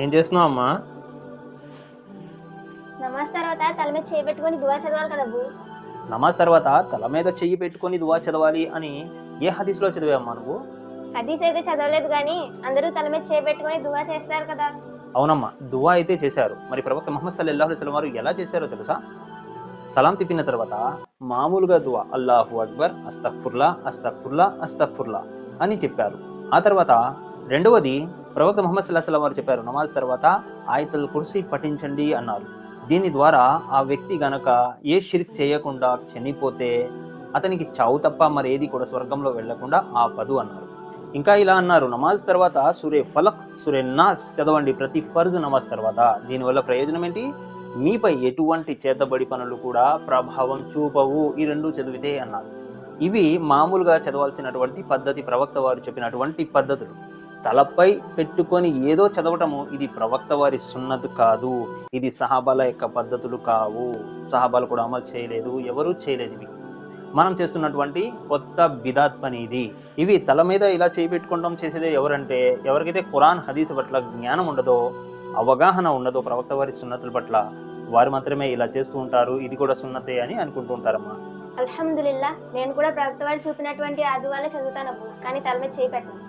ఏం చేస్తున్నావు అమ్మా? నమాజ్ తర్వాత తల మీద చేపెట్టుకొని దువా చదవాలి కదా అబ్బు. నమాజ్ తర్వాత తల మీద చెయ్యి పెట్టుకొని దువా చదవాలి అని ఏ హదీస్లో చదివామ్మా నువ్వు? హదీస్ అయితే చదవలేదు కానీ అందరూ తల మీద చేపెట్టుకొని దువా చేస్తారు కదా. అవునమ్మా దువా అయితే చేశారు. మరి ప్రవక్త ముహమ్మద్ సల్లల్లాహు అలైహి వసల్లం వారు ఎలా చేశారో తెలుసా? సలాం తిప్పిన తర్వాత మామూలుగా దువా అల్లాహు అక్బర్ అస్తఫుర్లా అస్తఫుర్లా అస్తఫుర్లా అని చెప్పారు. ఆ తర్వాత రెండవది ప్రవక్త ముహమ్మద్ సల్లాహు వారు చెప్పారు నమాజ్ తర్వాత ఆయతల్ కుర్సీ పఠించండి అన్నారు. దీని ద్వారా ఆ వ్యక్తి గనక ఏ షిరిక్ చేయకుండా చనిపోతే అతనికి చావు తప్ప మరేది కూడా స్వర్గంలో వెళ్ళకుండా ఆపదు అన్నారు. ఇంకా ఇలా అన్నారు నమాజ్ తర్వాత సురే ఫలక్ సురే నాస్ చదవండి ప్రతి ఫర్జ్ నమాజ్ తర్వాత. దీనివల్ల ప్రయోజనం ఏంటి? మీపై ఎటువంటి చేతబడి పనులు కూడా ప్రభావం చూపవు. ఈ రెండు చదివితే అన్నారు. ఇవి మామూలుగా చదవాల్సినటువంటి పద్ధతి ప్రవక్త వారు చెప్పినటువంటి పద్ధతులు. తలపై పెట్టుకొని ఏదో చదవటము ఇది ప్రవక్త వారి సున్నతు కాదు. ఇది సహాబాల యొక్క పద్ధతులు కావు. సహాబాలు కూడా అమలు చేయలేదు. ఎవరూ చేయలేదు ఇవి. మనం చేస్తున్నటువంటి కొత్త బిదాత్ పని ఇది ఇవి తల మీద ఇలా చేయి పెట్టుకుంటాం చేసేదే ఎవరంటే ఎవరికైతే ఖురాన్ హదీస్ పట్ల జ్ఞానం ఉండదో అవగాహన ఉండదో ప్రవక్త వారి సున్నతుల పట్ల వారు మాత్రమే ఇలా చేస్తూ ఉంటారు. ఇది కూడా సున్నతే అని అనుకుంటూ ఉంటారమ్మా. అల్హమ్దుల్లా నేను కూడా ప్రవక్త వారు చూపినటువంటి ఆదు వల్ల చదువుతాను కానీ తల మీద చేపెట్టను